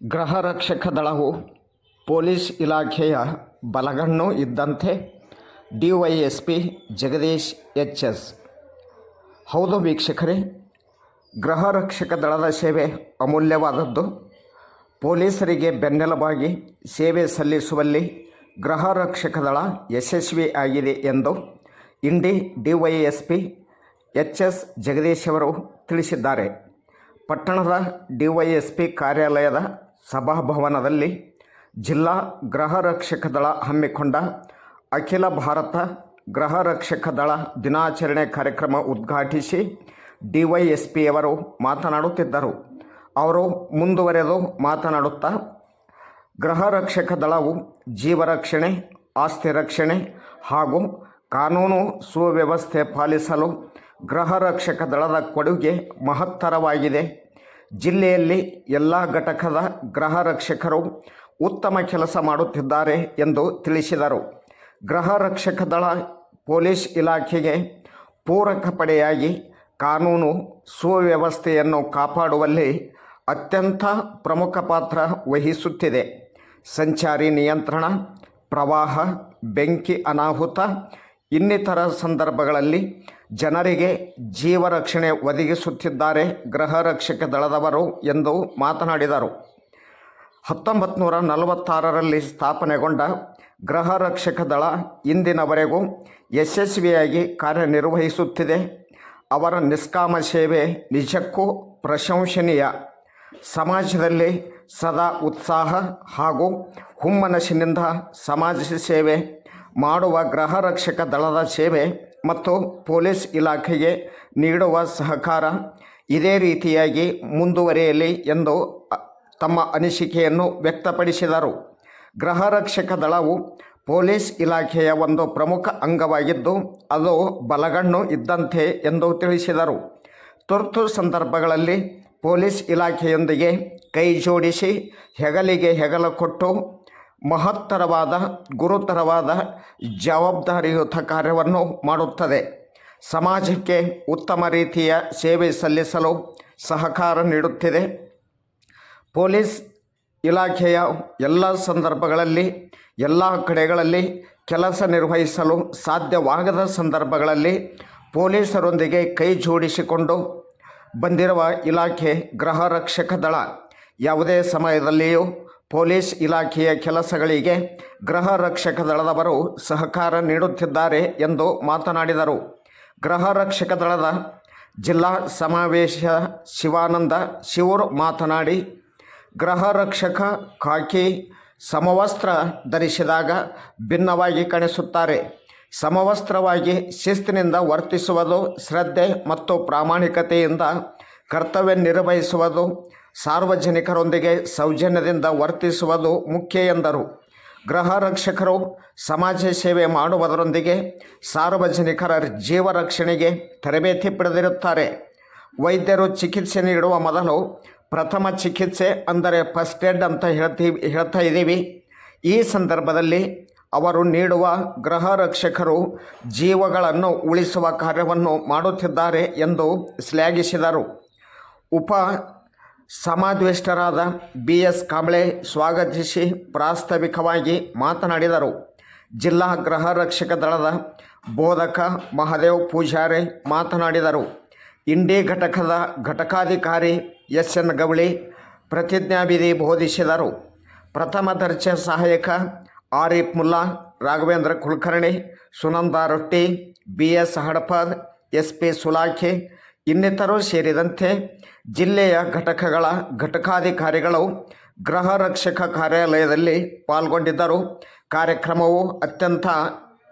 ಗೃಹ ರಕ್ಷಕ ದಳವು ಪೊಲೀಸ್ ಇಲಾಖೆಯ ಬಲಗಣ್ಣು ಇದ್ದಂತೆ ಡಿವೈಎಸ್ಪಿ ಜಗದೀಶ್ ಎಚ್ ಎಸ್ ಹೌದು ವೀಕ್ಷಕರೇ ಗೃಹ ರಕ್ಷಕ ದಳದ ಸೇವೆ ಅಮೂಲ್ಯವಾದದ್ದು. ಪೊಲೀಸರಿಗೆ ಬೆನ್ನೆಲುಬಾಗಿ ಸೇವೆ ಸಲ್ಲಿಸುವಲ್ಲಿ ಗೃಹ ರಕ್ಷಕ ದಳ ಯಶಸ್ವಿ ಆಗಿದೆ ಎಂದು Indi DYSP H S Jagadish ಅವರು ತಿಳಿಸಿದ್ದಾರೆ. ಪಟ್ಟಣದ ಡಿವೈಎಸ್ಪಿ ಕಾರ್ಯಾಲಯದ ಸಭಾಭವನದಲ್ಲಿ ಜಿಲ್ಲಾ ಗೃಹ ರಕ್ಷಕ ದಳ ಹಮ್ಮಿಕೊಂಡ ಅಖಿಲ ಭಾರತ ಗೃಹ ರಕ್ಷಕ ದಳ ದಿನಾಚರಣೆ ಕಾರ್ಯಕ್ರಮ ಉದ್ಘಾಟಿಸಿ ಡಿವೈಎಸ್ಪಿಯವರು ಮಾತನಾಡುತ್ತಿದ್ದರು. ಅವರು ಮುಂದುವರೆದು ಮಾತನಾಡುತ್ತಾ, ಗೃಹ ರಕ್ಷಕ ದಳವು ಜೀವರಕ್ಷಣೆ ಆಸ್ತಿ ರಕ್ಷಣೆ ಹಾಗೂ ಕಾನೂನು ಸುವ್ಯವಸ್ಥೆ ಪಾಲಿಸಲು ಗೃಹ ರಕ್ಷಕ ದಳದ ಕೊಡುಗೆ ಮಹತ್ತರವಾಗಿದೆ. ಜಿಲ್ಲೆಯಲ್ಲಿ ಎಲ್ಲ ಘಟಕದ ಗೃಹ ರಕ್ಷಕರು ಉತ್ತಮ ಕೆಲಸ ಮಾಡುತ್ತಿದ್ದಾರೆ ಎಂದು ತಿಳಿಸಿದರು. ಗೃಹ ರಕ್ಷಕ ದಳ ಪೊಲೀಸ್ ಇಲಾಖೆಗೆ ಪೂರಕ ಪಡೆಯಾಗಿ ಕಾನೂನು ಸುವ್ಯವಸ್ಥೆಯನ್ನು ಕಾಪಾಡುವಲ್ಲಿ ಅತ್ಯಂತ ಪ್ರಮುಖ ಪಾತ್ರ ವಹಿಸುತ್ತಿದೆ. ಸಂಚಾರಿ ನಿಯಂತ್ರಣ, ಪ್ರವಾಹ, ಬೆಂಕಿ ಅನಾಹುತ ಇನ್ನಿತರ ಸಂದರ್ಭಗಳಲ್ಲಿ ಜನರಿಗೆ ಜೀವ ರಕ್ಷಣೆ ಒದಗಿಸುತ್ತಿದ್ದಾರೆ ಗೃಹ ರಕ್ಷಕ ದಳದವರು ಎಂದು ಮಾತನಾಡಿದರು. ಹತ್ತೊಂಬತ್ತು ನೂರ ನಲವತ್ತಾರರಲ್ಲಿ ಸ್ಥಾಪನೆಗೊಂಡ ಗೃಹ ರಕ್ಷಕ ದಳ ಇಂದಿನವರೆಗೂ ಯಶಸ್ವಿಯಾಗಿ ಕಾರ್ಯನಿರ್ವಹಿಸುತ್ತಿದೆ. ಅವರ ನಿಷ್ಕಾಮ ಸೇವೆ ನಿಜಕ್ಕೂ ಪ್ರಶಂಸನೀಯ. ಸಮಾಜದಲ್ಲಿ ಸದಾ ಉತ್ಸಾಹ ಹಾಗೂ ಹುಮ್ಮನಸ್ಸಿನಿಂದ ಸಮಾಜ ಸೇವೆ ಮಾಡುವ ಗೃಹ ರಕ್ಷಕ ದಳದ ಸೇವೆ ಮತ್ತು ಪೊಲೀಸ್ ಇಲಾಖೆಗೆ ನೀಡುವ ಸಹಕಾರ ಇದೇ ರೀತಿಯಾಗಿ ಮುಂದುವರಿಯಲಿ ಎಂದು ತಮ್ಮ ಅನಿಸಿಕೆಯನ್ನು ವ್ಯಕ್ತಪಡಿಸಿದರು. ಗೃಹ ರಕ್ಷಕ ದಳವು ಪೊಲೀಸ್ ಇಲಾಖೆಯ ಒಂದು ಪ್ರಮುಖ ಅಂಗವಾಗಿದ್ದು, ಅದು ಬಲಗಣ್ಣು ಇದ್ದಂತೆ ಎಂದು ತಿಳಿಸಿದರು. ತುರ್ತು ಸಂದರ್ಭಗಳಲ್ಲಿ ಪೊಲೀಸ್ ಇಲಾಖೆಯೊಂದಿಗೆ ಕೈ ಜೋಡಿಸಿ ಹೆಗಲಿಗೆ ಹೆಗಲ ಕೊಟ್ಟು ಮಹತ್ತರವಾದ, ಗುರುತರವಾದ, ಜವಾಬ್ದಾರಿಯುತ ಕಾರ್ಯವನ್ನು ಮಾಡುತ್ತದೆ. ಸಮಾಜಕ್ಕೆ ಉತ್ತಮ ರೀತಿಯ ಸೇವೆ ಸಲ್ಲಿಸಲು ಸಹಕಾರ ನೀಡುತ್ತಿದೆ. ಪೊಲೀಸ್ ಇಲಾಖೆಯ ಎಲ್ಲ ಸಂದರ್ಭಗಳಲ್ಲಿ, ಎಲ್ಲ ಕಡೆಗಳಲ್ಲಿ ಕೆಲಸ ನಿರ್ವಹಿಸಲು ಸಾಧ್ಯವಾಗದ ಸಂದರ್ಭಗಳಲ್ಲಿ ಪೊಲೀಸರೊಂದಿಗೆ ಕೈ ಜೋಡಿಸಿಕೊಂಡು ಬಂದಿರುವ ಇಲಾಖೆ ಗೃಹ ರಕ್ಷಕ ದಳ ಯಾವುದೇ ಸಮಯದಲ್ಲಿಯೂ ಪೊಲೀಸ್ ಇಲಾಖೆಯ ಕೆಲಸಗಳಿಗೆ ಗೃಹ ರಕ್ಷಕ ದಳದವರು ಸಹಕಾರ ನೀಡುತ್ತಿದ್ದಾರೆ ಎಂದು ಮಾತನಾಡಿದರು. ಗೃಹ ರಕ್ಷಕ ದಳದ ಜಿಲ್ಲಾ ಸಮಾವೇಶ ಶಿವಾನಂದ ಶಿವೂರ್ ಮಾತನಾಡಿ, ಗೃಹ ರಕ್ಷಕ ಖಾಕಿ ಸಮವಸ್ತ್ರ ಧರಿಸಿದಾಗ ಭಿನ್ನವಾಗಿ ಕಾಣಿಸುತ್ತಾರೆ. ಸಮವಸ್ತ್ರವಾಗಿ ಶಿಸ್ತಿನಿಂದ ವರ್ತಿಸುವುದು ಶ್ರದ್ಧೆ ಮತ್ತು ಪ್ರಾಮಾಣಿಕತೆಯಿಂದ ಕರ್ತವ್ಯ ನಿರ್ವಹಿಸುವುದು ಸಾರ್ವಜನಿಕರೊಂದಿಗೆ ಸೌಜನ್ಯದಿಂದ ವರ್ತಿಸುವುದು ಮುಖ್ಯ ಎಂದರು. ಗೃಹ ರಕ್ಷಕರು ಸಮಾಜ ಸೇವೆ ಮಾಡುವುದರೊಂದಿಗೆ ಸಾರ್ವಜನಿಕರ ಜೀವ ರಕ್ಷಣೆಗೆ ತರಬೇತಿ ಪಡೆದಿರುತ್ತಾರೆ. ವೈದ್ಯರು ಚಿಕಿತ್ಸೆ ನೀಡುವ ಮೊದಲು ಪ್ರಥಮ ಚಿಕಿತ್ಸೆ ಅಂದರೆ ಫಸ್ಟ್ ಏಡ್ ಅಂತ ಹೇಳ್ತೀವಿ ಹೇಳ್ತಾ ಇದ್ದೀವಿ. ಈ ಸಂದರ್ಭದಲ್ಲಿ ಅವರು ನೀಡುವ ಗೃಹ ರಕ್ಷಕರು ಜೀವಗಳನ್ನು ಉಳಿಸುವ ಕಾರ್ಯವನ್ನು ಮಾಡುತ್ತಿದ್ದಾರೆ ಎಂದು ಶ್ಲಾಘಿಸಿದರು. ಉಪ ಸಮಾಧಿಷ್ಠರಾದ ಬಿ ಎಸ್ ಕಾಂಬ್ಳೆ ಸ್ವಾಗತಿಸಿ ಪ್ರಾಸ್ತಾವಿಕವಾಗಿ ಮಾತನಾಡಿದರು. ಜಿಲ್ಲಾ ಗೃಹ ರಕ್ಷಕ ದಳದ ಬೋಧಕ ಮಹದೇವ್ ಪೂಜಾರಿ ಮಾತನಾಡಿದರು. ಇಂಡಿ ಘಟಕದ ಘಟಕಾಧಿಕಾರಿ ಎಸ್ ಎನ್ ಗವಳಿ ಪ್ರತಿಜ್ಞಾವಿಧಿ ಬೋಧಿಸಿದರು. ಪ್ರಥಮ ದರ್ಜೆ ಸಹಾಯಕ Arif Mulla, Raghavendra Kulkarni, Sunanda Rotti B S Hadapad S P Sulakhe ಇನ್ನಿತರು ಸೇರಿದಂತೆ ಜಿಲ್ಲೆಯ ಘಟಕಗಳ ಘಟಕಾಧಿಕಾರಿಗಳು ಗೃಹ ರಕ್ಷಕ ಕಾರ್ಯಾಲಯದಲ್ಲಿ ಪಾಲ್ಗೊಂಡಿದ್ದರು. ಕಾರ್ಯಕ್ರಮವು ಅತ್ಯಂತ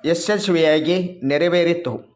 ಯಶಸ್ವಿಯಾಗಿ ನೆರವೇರಿತು.